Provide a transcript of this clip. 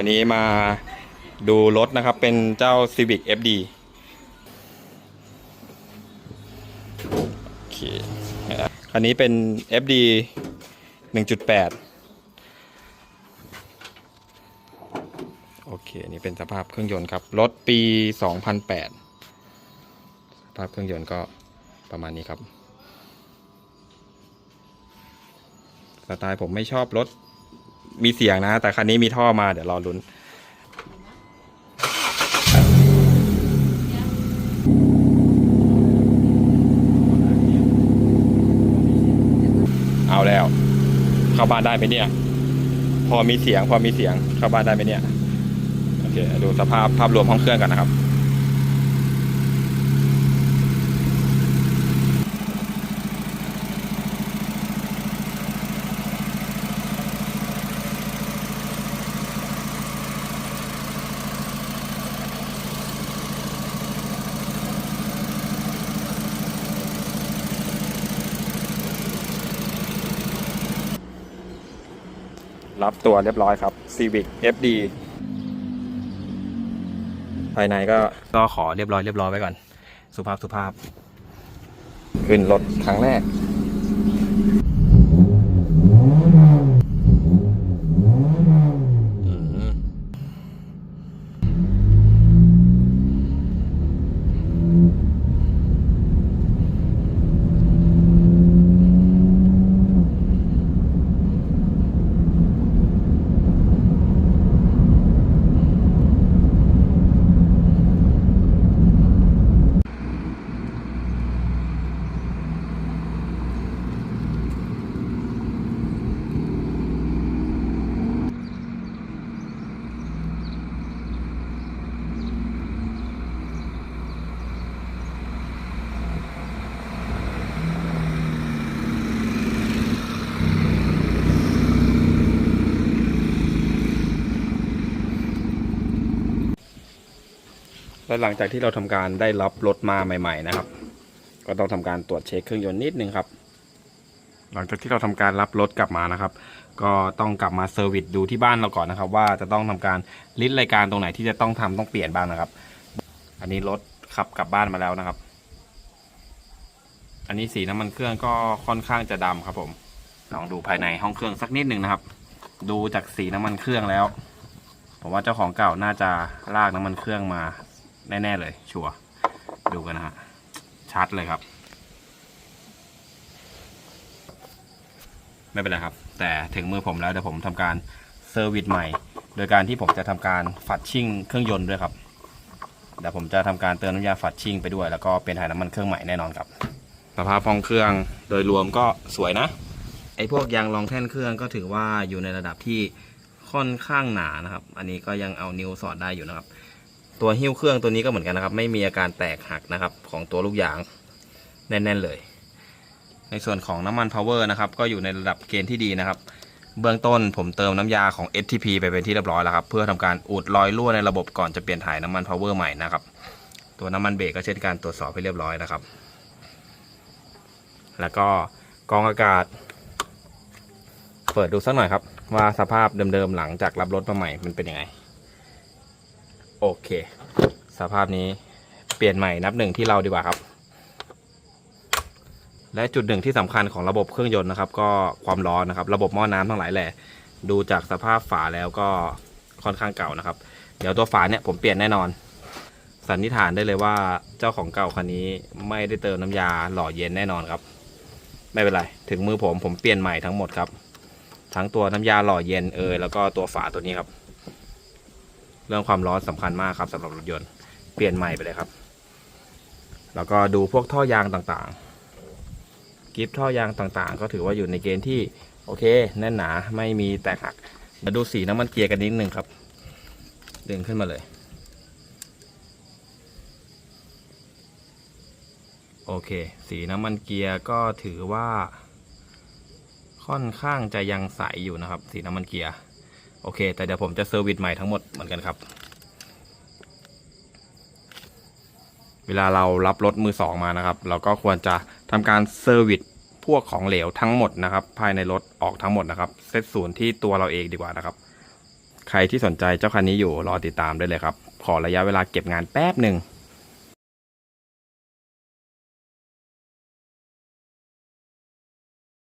วันนี้มาดูรถนะครับ เป็นเจ้า Civic FD โอเคคันนี้เป็น FD 1.8 โอเค นี่เป็นสภาพเครื่องยนต์ครับ รถปี 2008 สภาพเครื่องยนต์ก็ประมาณนี้ครับ สไตล์ผมไม่ชอบรถ มีเสียงนะ แต่คันนี้มีท่อมาเดี๋ยวรอลุ้นเอาแล้ว เข้าบ้านได้ไหมเนี่ย พอมีเสียง พอมีเสียงเข้าบ้านได้ไหมเนี่ย โอเค ดูสภาพภาพรวมห้องเครื่องกันนะครับ รับตัวเรียบร้อยครับ Civic FD ภายในก็ก็ขอเรียบร้อยเรียบร้อยไว้ก่อน สุภาพสุภาพ ขึ้นรถครั้งแรก แล้วหลังจากที่เราทำการได้รับรถมาใหม่ ๆ นะครับ ก็ต้องทำการตรวจเช็คเครื่องยนต์นิดนึงครับ หลังจากที่เราทำการรับรถกลับมานะครับ ก็ต้องกลับมาเซอร์วิสดูที่บ้านเราก่อนนะครับ ว่าจะต้องทำการลิสต์รายการตรงไหนที่จะต้องทำต้องเปลี่ยนบ้างนะครับ อันนี้รถขับกลับบ้านมาแล้วนะครับ อันนี้สีน้ำมันเครื่องก็ค่อนข้างจะดำครับผมลองดูภายในห้องเครื่องสักนิดหนึ่งนะครับ ดูจากสีน้ำมันเครื่องแล้ว ผมว่าเจ้าของเก่าน่าจะลากน้ำมันเครื่องมา แน่ ๆ เลย ชัวร์ดูกันนะฮะ ชัดเลยครับ ไม่เป็นไรครับ แต่ถึงมือผมแล้วเดี๋ยวผมทำการเซอร์วิสใหม่ โดยการที่ผมจะทำการฝัดชิ่งเครื่องยนต์ด้วยครับเดี๋ยวผมจะทำการเติมน้ำยาฝัดชิ่งไปด้วย แล้วก็เป็นถ่ายน้ำมันเครื่องใหม่แน่นอนครับสภาพห้องเครื่องโดยรวมก็สวยนะไอพวกยางรองแท่นเครื่องก็ถือว่าอยู่ในระดับที่ค่อนข้างหนานะครับ อันนี้ก็ยังเอานิ้วสอดได้อยู่นะครับ ตัวหิ้วเครื่องตัวนี้ก็เหมือนกันนะครับ ไม่มีอาการแตกหักนะครับ ของตัวลูกยางแน่น ๆ เลย ในส่วนของน้ำมันพาวเวอร์นะครับ ก็อยู่ในระดับเกณฑ์ที่ดีนะครับ เบื้องต้นผมเติมน้ำยาของ STP ไปเป็นที่เรียบร้อยแล้วครับ เพื่อทำการอุดรอยรั่วในระบบก่อนจะเปลี่ยนถ่ายน้ำมันพาวเวอร์ใหม่นะครับ ตัวน้ำมันเบรกก็เช่นการตรวจสอบให้เรียบร้อยนะครับ แล้วก็กองอากาศ เปิดดูสักหน่อยครับ ว่าสภาพเดิมๆหลังจากรับรถมาใหม่มันเป็นยังไง โอเค สภาพนี้เปลี่ยนใหม่นับหนึ่งที่เราดีกว่าครับ และจุดหนึ่งที่สำคัญของระบบเครื่องยนต์นะครับ ก็ความร้อนนะครับ ระบบหม้อน้ำทั้งหลายแหละดูจากสภาพฝาแล้วก็ค่อนข้างเก่านะครับ เดี๋ยวตัวฝาเนี่ยผมเปลี่ยนแน่นอน สันนิษฐานได้เลยว่าเจ้าของเก่าคันนี้ไม่ได้เติมน้ำยาหล่อเย็นแน่นอนครับ ไม่เป็นไร ถึงมือผมผมเปลี่ยนใหม่ทั้งหมดครับ ทั้งตัวน้ำยาหล่อเย็นเอยแล้วก็ตัวฝาตัวนี้ครับ เรื่องความร้อนสำคัญมากครับสำหรับรถยนต์เปลี่ยนใหม่ไปเลยครับ แล้วก็ดูพวกท่อยางต่างๆกิฟท่อยางต่างๆ ก็ถือว่าอยู่ในเกณฑ์ที่โอเคแน่นหนาไม่มีแตกหักมาดูสีน้ำมันเกียร์กันนิดนึงครับ ดึงขึ้นมาเลย โอเค สีน้ำมันเกียร์ก็ถือว่า ค่อนข้างจะยังใสอยู่นะครับ สีน้ำมันเกียร์ โอเค แต่เดี๋ยวผมจะเซอร์วิสใหม่ทั้งหมดเหมือนกันครับ เวลาเรารับรถมือสองมานะครับ เราก็ควรจะทำการเซอร์วิสพวกของเหลวทั้งหมดนะครับ ภายในรถออกทั้งหมดนะครับ เซตศูนย์ที่ตัวเราเองดีกว่านะครับ ใครที่สนใจเจ้าคันนี้อยู่รอติดตามได้เลยครับ ขอระยะเวลาเก็บงานแป๊บหนึ่ง